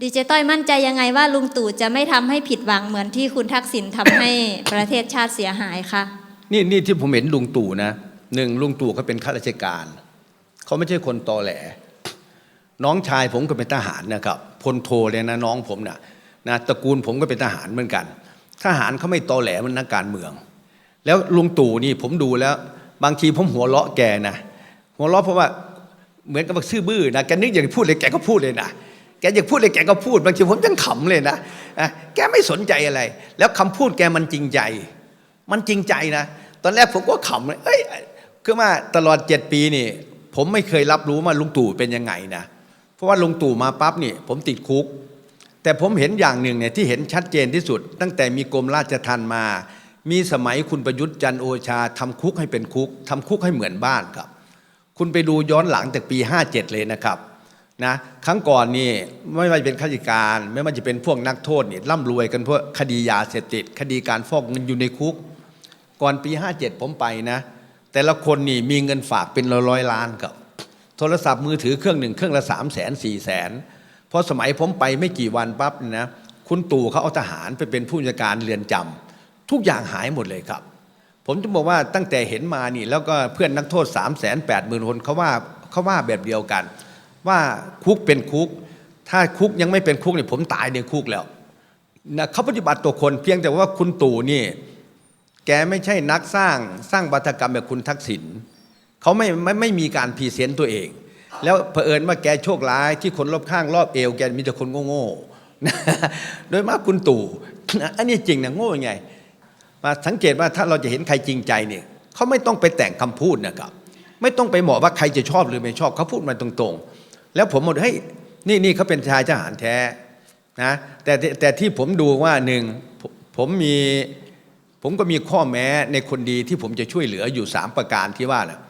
ดีเจต้อยมั่นใจยังไงว่าลุงตู่จะไม่ทำให้ผิดหวังเหมือนที่คุณทักษิณทำให้ประเทศชาติเสียหายคะนี่นี่ที่ผมเห็นลุงตู่นะหนึ่งลุงตู่เขาเป็นข้าราชการ เขาไม่ใช่คนตอแหล น้องชายผมก็เป็นทหารนะครับพลโทเลยนะน้องผมนะนะตระกูลผมก็เป็นทหารเหมือนกัน ทหารเขาไม่ตอแหลมันนักการเมือง แล้วลุงตู่นี่ผมดูแล้ว บางทีผมหัวเราะแกนะหัวเราะเพราะว่าเหมือนกับว่าซื่อบื้อนะแกนึกอยากพูดเลยแกก็พูดเลยนะ แกอยากพูดเลยแกก็พูดบางทีผมยังขำเลยนะแกไม่สนใจอะไร แล้วคำพูดแกมันจริงใจ มันจริงใจนะ ตอนแรกผมก็ขำเลยเอ้ยคือว่าตลอดเจ็ดปีนี่ ผมไม่เคยรับรู้ว่าลุงตู่เป็นยังไงนะเพราะว่าลุงตู่มาปั๊บนี่ ผมติดคุก แต่ผมเห็นอย่างหนึ่งเนี่ยที่เห็นชัดเจนที่สุด ตั้งแต่มีกรมราชทัณฑ์มา มีสมัยคุณประยุทธ์จันโอชาทำคุกให้เป็นคุกทำคุกให้เหมือนบ้านครับ คุณไปดูย้อนหลังจากปี 57 เลยนะครับ นะครั้งก่อนนี่ไม่ว่าจะเป็นข้าราชการ ไม่ว่าจะเป็นพวกนักโทษนี่ร่ำรวยกันเพราะคดียาเสพติด คดีการฟอกเงินอยู่ในคุก ก่อนปี 57 ผมไปนะ แต่ละคนนี่มีเงินฝากเป็นร้อยล้านครับ โทรศัพท์มือถือเครื่องหนึ่งเครื่องละ3 0 0 0 0 0 4 0 0 0 0เพราะสมัยผมไปไม่กี่วันปั๊บนะคุณตู่เขาเอาทหารไปเป็นผู้จัดการเรือนจำทุกอย่างหายหมดเลยครับ ผมจะบอกว่าตั้งแต่เห็นมานี่ แล้วก็เพื่อนนักโทษ3 8 0 0 0 0คนเขาว่าเขาว่าแบบเดียวกัน ว่าคุกเป็นคุก ถ้าคุกยังไม่เป็นคุกเนี่ยผมตายในคุกแล้วนะเขาปฏิบัติตัวคนเพียงแต่ว่าคุณตู่นี่ แกไม่ใช่นักสร้างสร้างวัฒกรรมแบบคุณทักษิณเขาไม่ไม่ไม่มีการพรีเซนต์ตัวเอง แล้วเผอิญว่าแกโชคร้ายที่คนรอบข้างรอบเอวแกมีแต่คนโง่ๆโดยมากคุณตู่อันนี้จริงนะโง่ยังไง มาสังเกตว่าถ้าเราจะเห็นใครจริงใจเนี่ยเขาไม่ต้องไปแต่งคำพูดนะครับ ไม่ต้องไปเหมาะว่าใครจะชอบหรือไม่ชอบเขาพูดมาตรงๆ แล้วผมบอกเฮ้ยนี่นี่เขาเป็นชายทหารแท้นะแต่แต่ที่ผมดูว่าหนึ่งผมผมมีผมก็มีข้อแม้ในคนดีที่ผมจะช่วยเหลืออยู่ 3 ประการที่ว่านะ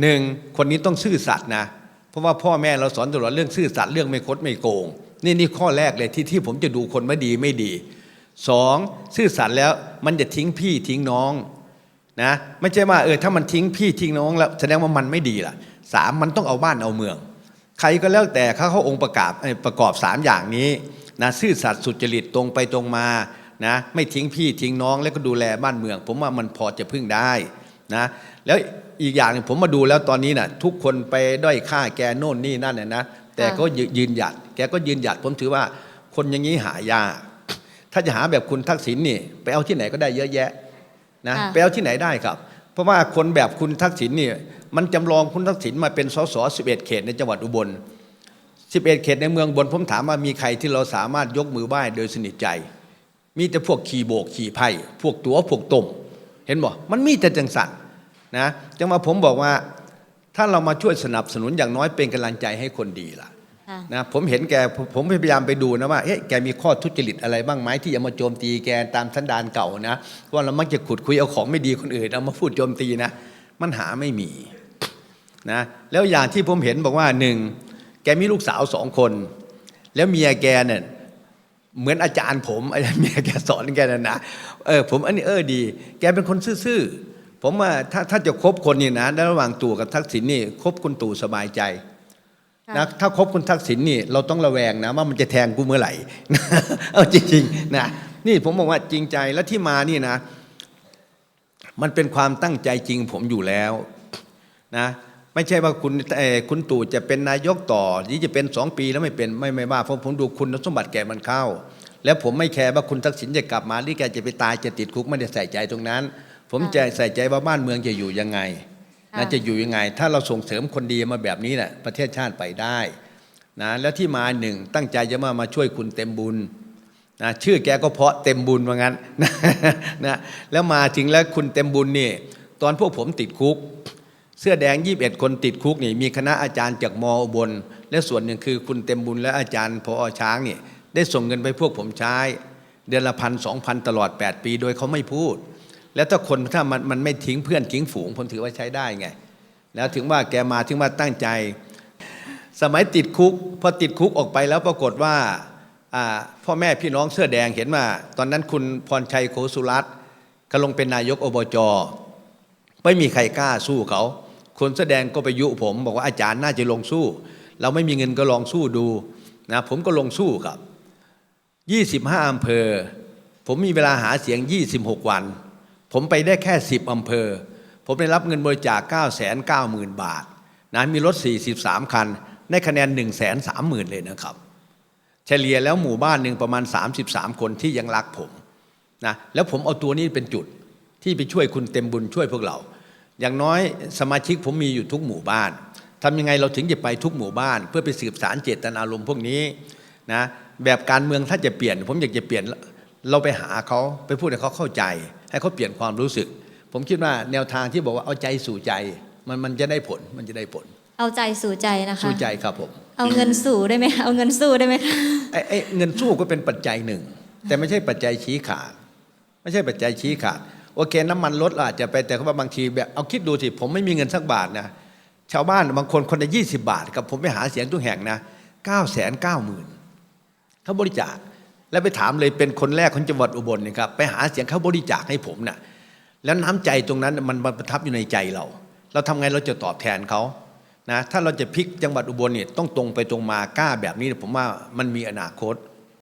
หนึ่งคนนี้ต้องซื่อสัตย์นะเพราะว่าพ่อแม่เราสอนตลอดเรื่องซื่อสัตย์เรื่องไม่คดไม่โกง นี่นี่ข้อแรกเลยที่ที่ผมจะดูคนไม่ดีไม่ดีสองซื่อสัตย์แล้วมันจะทิ้งพี่ทิ้งน้องนะไม่ใช่ว่าเออถ้ามันทิ้งพี่ทิ้งน้องแล้วแสดงว่ามันไม่ดีล่ะสามมันต้องเอาบ้านเอาเมือง ใครก็แล้วแต่เขาเขาองค์ประกอบเอ่อประกอบสามอย่างนี้นะซื่อสัตย์สุจริตตรงไปตรงมานะไม่ทิ้งพี่ทิ้งน้องแล้วก็ดูแลบ้านเมือง ผมว่ามันพอจะพึ่งได้นะแล้วอีกอย่างหนึงผมมาดูแล้วตอนนี้นะ่ะทุกคนไปด้อยค่าแกโน่นนี่นั่นน่ะนะแต่ก็ยืยืนหยัด แกก็ยืนหยัดผมถือว่าคนอย่างนี้หายากถ้าจะหาแบบคุณทักษิณนี่ ไปเอาที่ไหนก็ได้เยอะแยะนะค่ะไปเอาที่ไหนได้ครับเพ ราะว่าคนแบบคุณทักษิณนี่มันจำลองคุณทักษิณมาเป็นสส11เขตในจังหวัดอุบล11เขตในเมืองอุบนผมถามว่ามีใครที่เราสามารถยกมือไหว้โดยสนิทใจ มีแต่พวกขี่โบกขี่ไพ่พวกตัวพวกตมเห็นบ่มันมีแต่จังสันนะจังมาผมบอกว่าถ้าเรามาช่วยสนับสนุนอย่างน้อยเป็นกำลังใจให้คนดีละ่ะ นะผมเห็นแกผมพยายามไปดูนะว่าเอ๊ะแกมีข้อทุจริตอะไรบ้างไหมที่จะมาโจมตีแกตามสันดานเก่านะว่าเรามักจะขุดคุยเอาของไม่ดีคนอื่นเอามาพูดโจมตีนะมันหาไม่มีนะแล้วอย่างที่ผมเห็นบอกว่าหนึ่งแกมีลูกสาวสองคน แล้วเมียแกเนี่ยเหมือนอาจารย์ผมไอ้เมียแกสอนแกนะนะเออผมอันนี้เออดี แกเป็นคนซื่อๆผมว่าถ้าถ้าจะคบคนนี่นะในระหว่างตู่กับทักษิณนี่คบคุณตู่สบายใจ นะถ้าคบคุณทักษิณนี่เราต้องระแวงนะว่ามันจะแทงกูเมื่อไหร่เอาจริงๆนะนี่ผมบอกว่าจริงใจแล้วที่มานี่นะ มันเป็นความตั้งใจจริงผมอยู่แล้วนะไม่ใช่ว่าคุณเอ่อคุณตู่จะเป็นนายกต่อหรือจะเป็นสองปีแล้วไม่เป็นไม่ไม่ว่าเพราะผมดูคุณสมบัติแกมันเข้า แล้วผมไม่แคร์ว่าคุณทักษิณจะกลับมาหรือแกจะไปตายจะติดคุกไม่ได้ใส่ใจตรงนั้น ผมจะใส่ใจว่าบ้านเมืองจะอยู่ยังไง นะจะอยู่ยังไง ถ้าเราส่งเสริมคนดีมาแบบนี้แหละประเทศชาติไปได้นะแล้วที่มาหนึ่งตั้งใจจะมามาช่วยคุณเต็มบุญนะชื่อแกก็เพราะเต็มบุญว่างั้นนะแล้วมาถึงแล้วคุณเต็มบุญนี่ตอนพวกผมติดคุก เสื้อแดง 21 คนติดคุกนี่มีคณะอาจารย์จากมอบน และส่วนหนึ่งคือคุณเต็มบุญและอาจารย์พอช้างนี่ได้ส่งเงินไปพวกผมใช้ เดือนละพันสองพันตลอด 8 ปี โดยเขาไม่พูด แล้วถ้าคนถ้ามันมันไม่ทิ้งเพื่อนทิ้งฝูงผมถือว่าใช้ได้ไง แล้วถึงว่าแกมาถึงว่าตั้งใจ สมัยติดคุกพอติดคุกออกไปแล้วปรากฏว่าพ่อแม่พี่น้องเสื้อแดงเห็นว่า ตอนนั้นคุณพรชัยโคสุรัตน์ก็ลงเป็นนายกอบจไม่มีใครกล้าสู้เขา คนแสอแดงก็ไปยุผม บอกว่าอาจารย์น่าจะลงสู้ เราไม่มีเงินก็ลองสู้ดูนะผมก็ลงสู้ครับ 25อำเภอ ผมมีเวลาหาเสียง 26 วัน ผมไปได้แค่ 10 อำเภอ ผมได้รับเงินบริจาค 9 9 0 0 0 0 บาทนะมีรถ 43 คัน ได้คะแนน 1 3 0 0 0 0 เลยนะครับ เฉลี่ยแล้วหมู่บ้านหนึ่งประมาณ 33 คนที่ยังรักผมนะแล้วผมเอาตัวนี้เป็นจุดที่ไปช่วยคุณเต็มบุญช่วยพวกเรา อย่างน้อยสมาชิกผมมีอยู่ทุกหมู่บ้านทำยังไงเราถึงจะไปทุกหมู่บ้าน เพื่อไปสืบสารเจตนารมณ์พวกนี้นะแบบการเมืองถ้าจะเปลี่ยน ผมอยากจะเปลี่ยน เราไปหาเขาไปพูดให้เขาเข้าใจ ให้เขาเปลี่ยนความรู้สึก ผมคิดว่าแนวทางที่บอกว่าเอาใจสู่ใจ มันมันจะได้ผลมันจะได้ผล เอาใจสู่ใจนะคะ สู่ใจครับผม เอาเงินสู่ได้ไหมคะเอาเงินสู้ได้ไหมคะไอ้ไอ้เงินสู้ก็เป็นปัจจัยหนึ่ง แต่ไม่ใช่ปัจจัยชี้ขาดไม่ใช่ปัจจัยชี้ขาดโอเคน้ำมันลดอาจจะไปแต่ว่าบางทีแบบเอาคิดดูสิผมไม่มีเงินสักบาทนะชาวบ้านบางคนคนละยี่สิบาท กับผมไปหาเสียงทุกแห่งนะเก้าแสนเก้าหมื่นเขาบริจาค แล้วไปถามเลยเป็นคนแรกของจังหวัดอุบลนี่ครับไปหาเสียงเขาบริจาคให้ผมนะ่ะแล้วน้ำใจตรงนั้นมันประทับอยู่ในใจเรา เราทำไงเราจะตอบแทนเขานะถ้าเราจะพลิกจังหวัดอุบลเนี่ยต้องตรงไปตรงมากล้าแบบนี้ผมว่ามันมีอนาคต